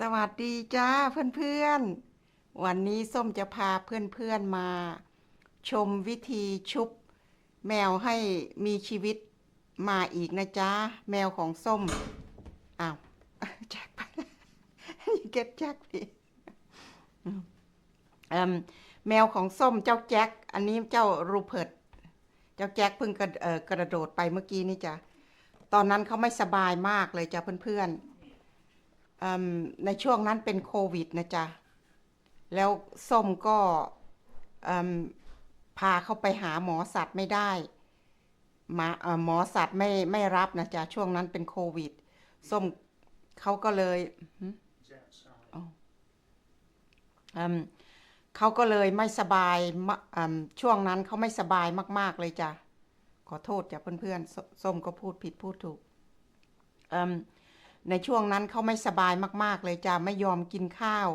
สวัสดีจ้าเพื่อนๆ วันนี้ส้มจะพาเพื่อนๆมา ชมวิธีชุบ แมวให้มีชีวิตมาอีกนะจ๊ะแมวของส้มอ้าวแจ็คไป you get Jack ดิอืมเอิ่แมวของส้มเจ้าแจ็คอันนี้เจ้ารูเพิร์ตเจ้าแจ็คเพิ่งกระกระโดดไปเมื่อกี้นี่จ้ะตอนนั้นเขาไม่สบายมากเลยจ้ะเพื่อนๆอืม ในช่วงนั้นเป็นโควิดนะจ๊ะ แล้วส้มก็อืมพาเขาไปหาหมอสัตว์ไม่ได้หมาเอ่อหมอสัตว์ไม่ไม่รับนะจ๊ะ ช่วงนั้นเป็นโควิด ส้มเขาก็เลยหืมอ๋ออืมเขาก็เลยไม่สบายมะอืมช่วงนั้นเขาไม่สบายมาก ๆ เลยจ้ะ ขอโทษจ้ะเพื่อนๆสส้มก็พูดผิดพูดถูกอืม ในช่วงนั้นเขาไม่สบายมากๆ เลยจ้ะไม่ยอมกินข้าว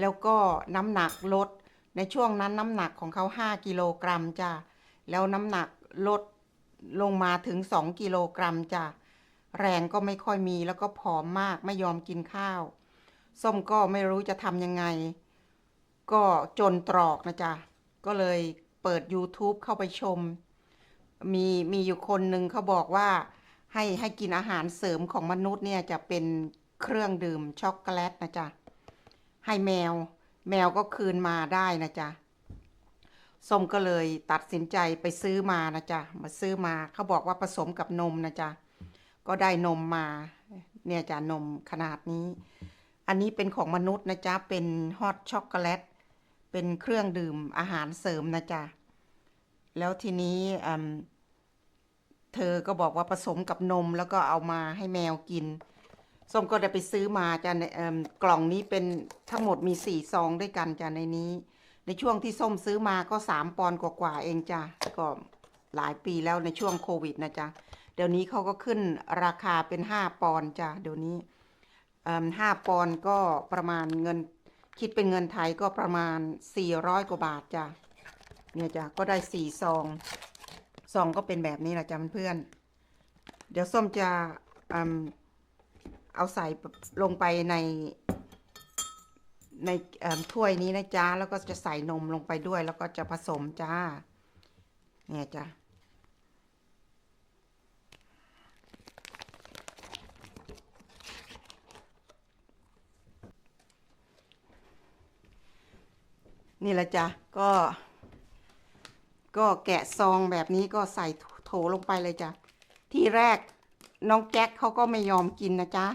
แล้วก็น้ำหนักลด ในช่วงนั้นน้ำหนักของเขาห้ากิโลกรัมจ้ะแล้วน้ำหนักลดลงมาถึงสองกิโลกรัมจ้ะแรงก็ไม่ค่อยมีแล้วก็ผอมมากไม่ยอมกินข้าว ส้มก็ไม่รู้จะทำยังไง ก็จนตรอกนะจ๊ะ ก็เลยเปิด YouTube เข้าไปชม มีมีอยู่คนหนึ่งเขาบอกว่า ให้ให้กินอาหารเสริมของมนุษย์เนี่ยจะเป็นเครื่องดื่มช็อกโกแลตนะจ๊ะ ให้แมว แมวก็คืนมาได้นะจ๊ะส้มก็เลยตัดสินใจไปซื้อมานะจ๊ะ มาซื้อมาเขาบอกว่าผสมกับนมนะจ๊ะ ก็ได้นมมา เนี่ยจ้ะนมขนาดนี้ อันนี้เป็นของมนุษย์นะจ๊ะ เป็นฮอตช็อกโกแลต เป็นเครื่องดื่มอาหารเสริมนะจ๊ะ แล้วทีนี้อืม เธอก็บอกว่าผสมกับนมแล้วก็เอามาให้แมวกิน ส้มก็ได้ไปซื้อมาจ้ะในกล่องนี้เป็นทั้งหมดมีสี่ซองด้วยกันจ้ะในนี้ ในช่วงที่ส้มซื้อมาก็สามปอนด์กว่าๆเองจ้ะก็หลายปีแล้วในช่วงโควิดนะจ๊ะเดี๋ยวนี้เขาก็ขึ้นราคาเป็นห้าปอนด์จ้ะเดี๋ยวนี้ห้าปอนด์ก็ประมาณเงินคิดเป็นเงินไทยก็ประมาณสี่ร้อยกว่าบาทจ้ะเนี่ยจ้ะก็ได้สี่ซอง ซองก็เป็นแบบนี้แหละจ้ะเพื่อน เดี๋ยวส้มจะเอาใส่ลงไปในในถ้วยนี้นะจ๊ะแล้วก็จะใส่นมลงไปด้วย แล้วก็จะผสมจ้า เนี่ยจ้ะนี่ละจ้ะก็ ก็แกะซองแบบนี้ก็ใส่โถลงไปเลยจ้ะ ที่แรกน้องแจ็คเขาก็ไม่ยอมกินนะจ๊ะ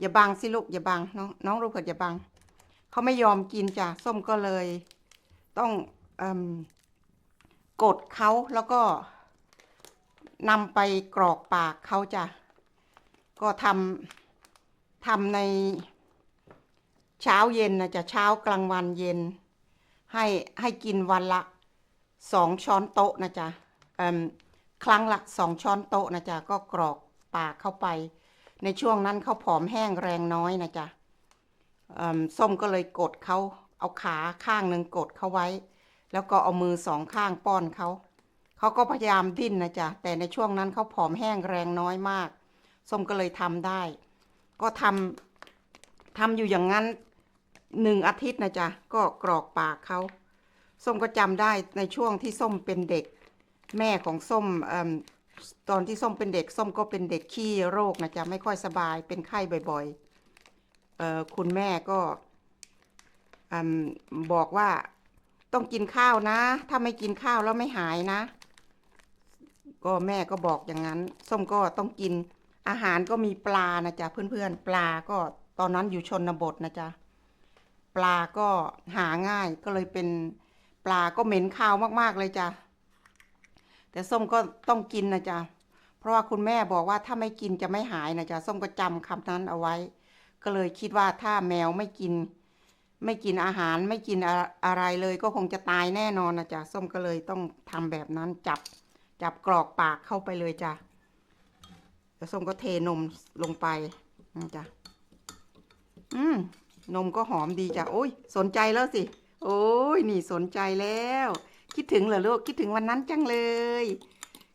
อย่าบังสิลูกอย่าบังน้องน้องรูเพิร์ตอย่าบัง เขาไม่ยอมกินจ้ะ ส้มก็เลย ต้องอกดเขาแล้วก็นำไปกรอกปากเขาจ้ะ ก็ทำทำในเช้าเย็นนะจ๊ะเช้ากลางวันเย็น ให้ให้กินวันละ สองช้อนโต๊ะนะจ๊ะครั้งละสองช้อนโต๊ะนะจ๊ะก็กรอกปากเข้าไป ในช่วงนั้นเขาผอมแห้งแรงน้อยนะจ๊ะส้มก็เลยกดเขาเอาขาข้างหนึ่งกดเขาไว้ แล้วก็เอามือสองข้างป้อนเขาเขาก็พยายามดิ้นนะจ๊ะแต่ในช่วงนั้นเขาผอมแห้งแรงน้อยมาก ส้มก็เลยทำได้ ก็ทำทำอยู่อย่างนั้นหนึ่งอาทิตย์นะจ๊ะก็กรอกปากเขา ส้มก็จำได้ในช่วงที่ส้มเป็นเด็ก แม่ของส้มอตอนที่ส้มเป็นเด็ก ส้มก็เป็นเด็กขี้โรคนะจ๊ะไม่ค่อยสบายเป็นไข้บ่อยๆคุณแม่ก็อบอกว่าต้องกินข้าวนะ ถ้าไม่กินข้าวแล้วไม่หายนะ ก็แม่ก็บอกอย่างนั้น ส้มก็ต้องกินอาหารก็มีปลานะจ๊ะเพื่อนๆ ปลาก็ตอนนั้นอยู่ชนบทนะจ๊ะปลาก็หาง่ายก็เลยเป็น ปลาก็เหม็นคาวมากๆเลยจ้ะแต่ส้มก็ต้องกินนะจ๊ะเพราะว่าคุณแม่บอกว่าถ้าไม่กินจะไม่หายนะจ๊ะส้มก็จำคำนั้นเอาไว้ ก็เลยคิดว่าถ้าแมวไม่กิน ไม่กินอาหารไม่กินอะอะไรเลย ก็คงจะตายแน่นอนนะจ๊ะส้มก็เลยต้องทำแบบนั้นจับจับกรอกปากเข้าไปเลยจ้ะแล้วส้มก็เทนมลงไปนะจ๊ะอืมนมก็หอมดีจ้ะโอ้ยสนใจแล้วสิ โอ้ยนี่สนใจแล้ว คิดถึงเหรอลูกคิดถึงวันนั้นจังเลย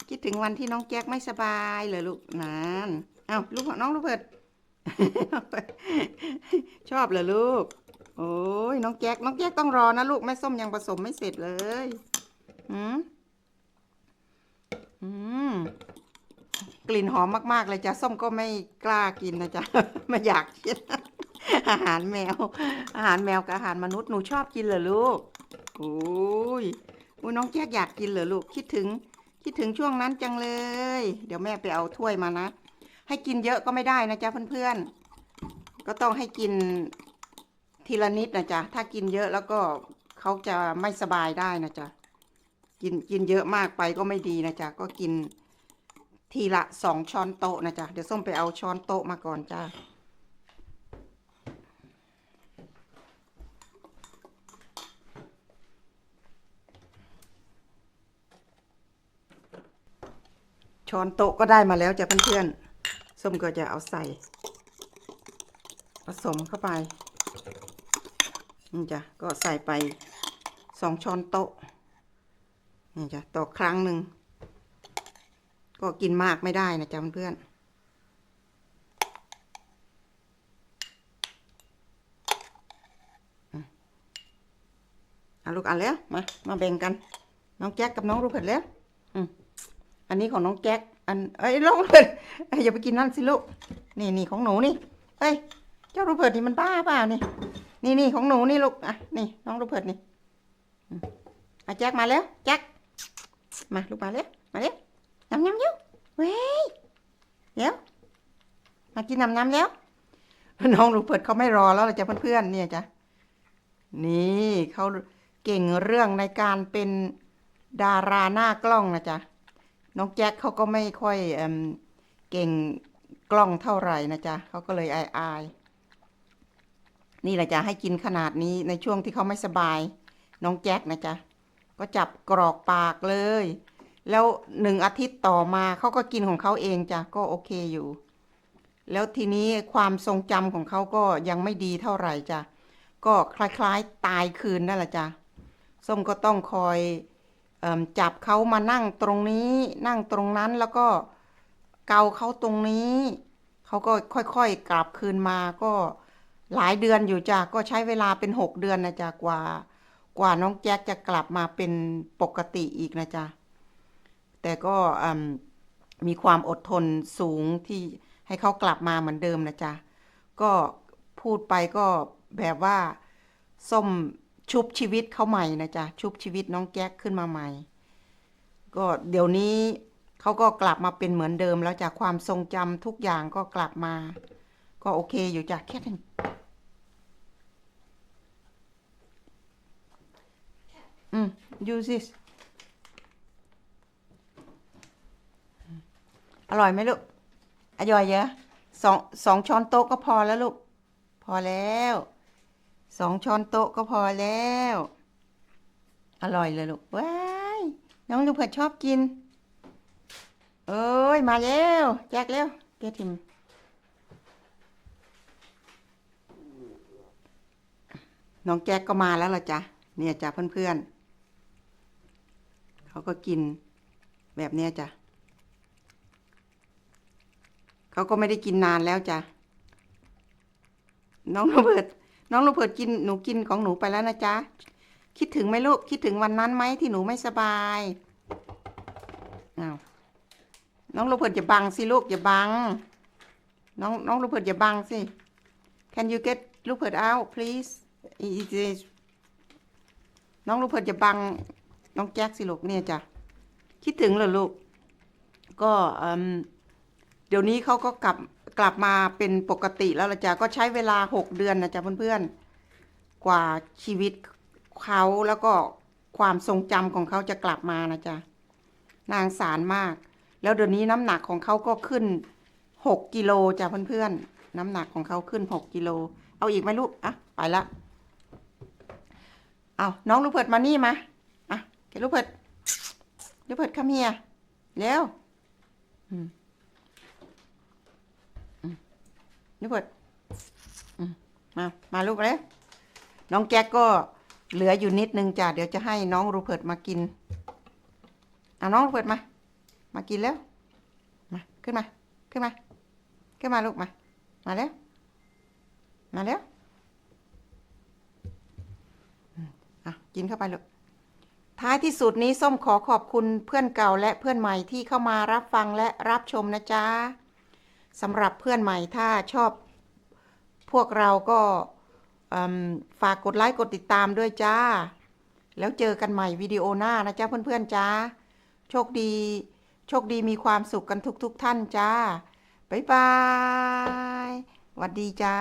คิดถึงวันที่น้องแจ๊กไม่สบายเหรอลูกนั่นเอ้าลูกน้องลูกเพิดชอบเหรอลูก โอ้ยน้องแจ๊กน้องแจ๊กต้องรอนะลูกแม่ส้มยังผสมไม่เสร็จเลยอืมอืมกลิ่นหอมมากๆเลยจ้ะส้มก็ไม่กล้ากินนะจ๊ะไม่อยากกิน อาหารแมว อาหารแมวกับอาหารมนุษย์หนูชอบกินเหรอลูกโอ้ยโอ้ยน้องแจ๊กอยากกินเหรอลูกคิดถึง คิดถึงช่วงนั้นจังเลย เดี๋ยวแม่ไปเอาถ้วยมานะ ให้กินเยอะก็ไม่ได้นะจ๊ะเพื่อนๆ ก็ต้องให้กินทีละนิดนะจ๊ะถ้ากินเยอะแล้วก็เขาจะไม่สบายได้นะจ๊ะกินกินเยอะมากไปก็ไม่ดีนะจ๊ะก็กินทีละสองช้อนโต๊ะนะจ๊ะเดี๋ยวส้มไปเอาช้อนโต๊ะมาก่อนจ้า ช้อนโต๊ะก็ได้มาแล้วจ้ะเพื่อนๆส้มก็จะเอาใส่ ผสมเข้าไปนี่จ้ะก็ใส่ไปสองช้อนโต๊ะนี่จ้ะต่อครั้งหนึ่งก็กินมากไม่ได้นะจ๊ะเพื่อนๆเอาลูกเอันแล้วมามาแบ่งกัน น้องแจ็คกับน้องรูเผิดแล้ว อันนี้ของน้องแจ็คอันเอ้ยน้องเผิดเอ้ยอย่าไปกินนั่นสิลูกนี่นี่ของหนูนี่เฮ้ยเจ้ารูเผิดนี่มันบ้าเปล่านี่นี่นี่ของหนูนี่ลูกอะนี่น้องรูเผิดนี่อะแจ็คมาแล้วแจ็คมาลูกมาแล้วมาแล้วน้ำน้ำเร็วเว้ยเดี๋ยวมากินน้ำน้ำแล้วน้องรูเผิดเขาไม่รอแล้วล่ะจ้ะเพื่อนๆเนี่ยจ้ะนี่เขาเก่งเรื่องในการเป็นดาราหน้ากล้องนะจ๊ะ น้องแจ็คเขาก็ไม่ค่อยเอเก่งกล้องเท่าไหร่นะจ๊ะเขาก็เลยอายอายๆนี่แหละจ้ะให้กินขนาดนี้ในช่วงที่เขาไม่สบาย น้องแจ็คนะจ๊ะก็จับกรอกปากเลย แล้วหนึ่งอาทิตย์ต่อมาเขาก็กินของเขาเองจ้ะก็โอเคอยู่ แล้วทีนี้ความทรงจำของเขาก็ยังไม่ดีเท่าไหร่จ้ะก็คล้ายๆตายคืนนั่นแหละจ้ะส้มก็ต้องคอย จับเขามานั่งตรงนี้ นั่งตรงนั้นแล้วก็เกาเขาตรงนี้เขาก็ค่อยๆกลับคืนมาก็หลายเดือนอยู่จ้ะก็ใช้เวลาเป็นหกเดือนนะจ๊ะกว่า กว่าน้องแจ็คจะกลับมาเป็นปกติอีกนะจ๊ะแต่ก็มีความอดทนสูงที่ให้เขากลับมาเหมือนเดิมนะจ๊ะ ก็พูดไปก็แบบว่า ส้ม ชุบชีวิตเขาใหม่นะจ๊ะชุบชีวิตน้องแจ็คขึ้นมาใหม่ ก็เดี๋ยวนี้เขาก็กลับมาเป็นเหมือนเดิมแล้วจากความทรงจำทุกอย่างก็กลับมา ก็โอเคอยู่จ้ะแค่นั้นอืม use this อร่อยไหมลูก อร่อยเยอะสองสองช้อนโต๊ะก็พอแล้วลูก พอแล้ว สองช้อนโต๊ะก็พอแล้ว อร่อยเลยลูกว้ายน้องลูกเผือกชอบกิน เอ้ย มาแล้วแจกแล้วเกียทิมน้องแจ็คก็มาแล้วล่ะจ้ะเนี่ยจ้ะเพื่อนๆเขาก็กินแบบเนี้ยจ้ะเขาก็ไม่ได้กินนานแล้วจ้ะน้องโรเบิร์ต น้องโรเบิร์ตกินหนูกินของหนูไปแล้วนะจ๊ะ คิดถึงไหมลูก คิดถึงวันนั้นไหมที่หนูไม่สบายอ้าวน้องโรเบิร์ตอย่าบังสิลูกอย่าบัง น้องน้องโรเบิร์ตอย่าบังสิ Can you get ลูกเพิร์ต out please It is น้องลูกเพิร์ตอย่าบัง น้องแจ็คสิลูกเนี่ยจ้ะ คิดถึงเหรอลูก ก็เดี๋ยวนี้เขาก็กลับ กลับมาเป็นปกติแล้วละจ้ะก็ใช้เวลาหกเดือนนะจ๊ะเพื่อนๆ กว่าชีวิตเขาแล้วก็ความทรงจำของเขาจะกลับมานะจ๊ะนางสารมาก แล้วเดี๋ยวนี้น้ำหนักของเขาก็ขึ้นหกกิโลจ้ะเพื่อนๆ น้ำหนักของเขาขึ้นหกกิโล เอาอีกไหมลูก อะ ไปละ เอาน้องลูกเพิดมานี่มา อะแกลูกเพิดลูกเพิด come here เร็วอืม นิพดมา มาลูกเลยน้องแจ็คก็เหลืออยู่นิดนึงจ้ะ เดี๋ยวจะให้น้องรูเพิดมากินเอาน้องรูเพิดมา มากินแล้ว มา ขึ้นมา ขึ้นมา ขึ้นมาลูกมา มาแล้ว มาแล้วอะกินเข้าไปลูกท้ายที่สุดนี้ส้มขอขอบคุณเพื่อนเก่าและเพื่อนใหม่ที่เข้ามารับฟังและรับชมนะจ๊ะ สำหรับเพื่อนใหม่ถ้าชอบพวกเราก็ฝากกดไลค์กดติดตามด้วยจ้า แล้วเจอกันใหม่วิดีโอหน้านะจ๊ะเพื่อนๆจ้า โชคดี โชคดีมีความสุขกันทุกๆท่านจ้า บ๊ายบาย หวัดดีจ้า